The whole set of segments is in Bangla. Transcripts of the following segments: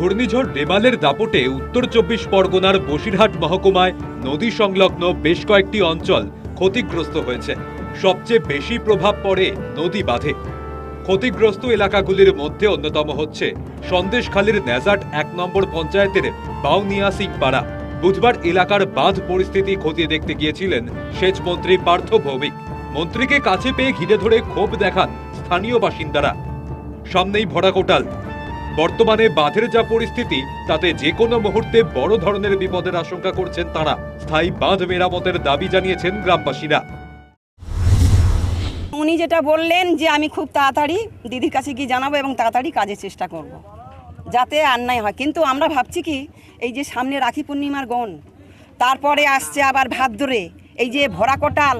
ঘূর্ণিঝড় রেমালের দাপটে উত্তর চব্বিশ পরগনার বসিরহাট মহকুমায় নদী সংলগ্ন বেশ কয়েকটি অঞ্চল ক্ষতিগ্রস্ত হয়েছে। সবচেয়ে বেশি প্রভাব পড়ে নদী বাঁধে। ক্ষতিগ্রস্ত এলাকাগুলির মধ্যে অন্যতম হচ্ছে সন্দেশখালীর ন্যাজাট এক নম্বর পঞ্চায়েতের বাউনিয়া সিংপাড়া বুধবার এলাকার বাঁধ পরিস্থিতি খতিয়ে দেখতে গিয়েছিলেন সেচ মন্ত্রী পার্থ ভৌমিক। মন্ত্রীকে কাছে পেয়ে ঘিরে ধরে ক্ষোভ দেখান স্থানীয় বাসিন্দারা। সামনেই ভরা কোটাল বর্তমানে বাঁধের যা পরিস্থিতি, তাতে যে কোনো মুহূর্তে বড় ধরনের বিপদের আশঙ্কা করছেন তারা স্থায়ী বাঁধ মেরামতের দাবি জানিয়েছেন গ্রামবাসীরা উনি যেটা বললেন যে, আমি খুব তাড়াতাড়ি দিদির কাছে গিয়ে জানাব এবং তাড়াতাড়ি কাজের চেষ্টা করব। যাতে অন্যায় হয় কিন্তু আমরা ভাবছি কি, এই যে সামনে রাখি পূর্ণিমার গণ, তারপরে আসছে আবার ভাদ্রে এই যে ভরা কোটাল,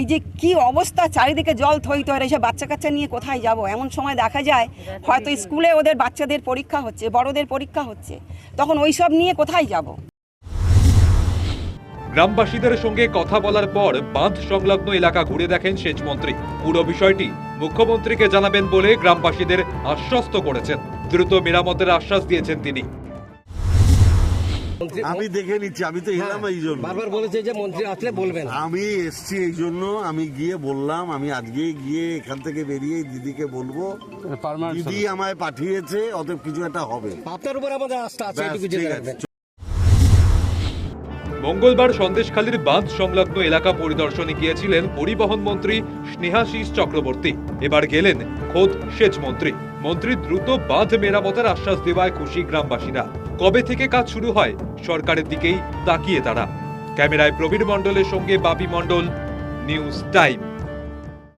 এই যে কি অবস্থা, চারিদিকে জল থই থই এসব বাচ্চা কাচ্চা নিয়ে কোথায় যাব? এমন সময় দেখা যায়, হয়তো স্কুলে ওদের বাচ্চাদের পরীক্ষা হচ্ছে, বড়দের পরীক্ষা হচ্ছে, তখন ওই সব নিয়ে কোথায় যাব? গ্রামবাসীদের সঙ্গে কথা বলার পর বাঁধ সংলগ্ন এলাকা ঘুরে দেখেন সেচ মন্ত্রী। পুরো বিষয়টি মুখ্যমন্ত্রীকে জানাবেন বলে গ্রামবাসীদের আশ্বস্ত করেছেন। দ্রুত মেরামতের আশ্বাস দিয়েছেন তিনি। আমি দেখে নিচ্ছি আমি তো এলাম এই জন্য। বারবার বলেছে যে মন্ত্রী আসলে বলবেন। আমি এসছি এই জন্য আমি গিয়ে বললাম আমি আজকে গিয়ে এখান থেকে বেরিয়ে দিদিকে বলব দিদি আমায় পাঠিয়েছে অতএব কিছু একটা হবে। আপনার উপর আমাদের আস্থা আছে এটুকু জেনে রাখবেন। মঙ্গলবার সন্দেশখালীর বাঁধ সংলগ্ন এলাকা পরিদর্শনে গিয়েছিলেন পরিবহন মন্ত্রী স্নেহাশিস চক্রবর্তী। এবার গেলেন খোদ সেচ মন্ত্রী। মন্ত্রী দ্রুত বাঁধ মেরামতের আশ্বাস দেওয়ায় খুশি গ্রামবাসীরা। কবে থেকে কাজ শুরু হয়? সরকারের দিকেই তাকিয়ে তারা। ক্যামেরায় প্রবীর মণ্ডলের সঙ্গে বাপি মণ্ডল, নিউজ টাইম।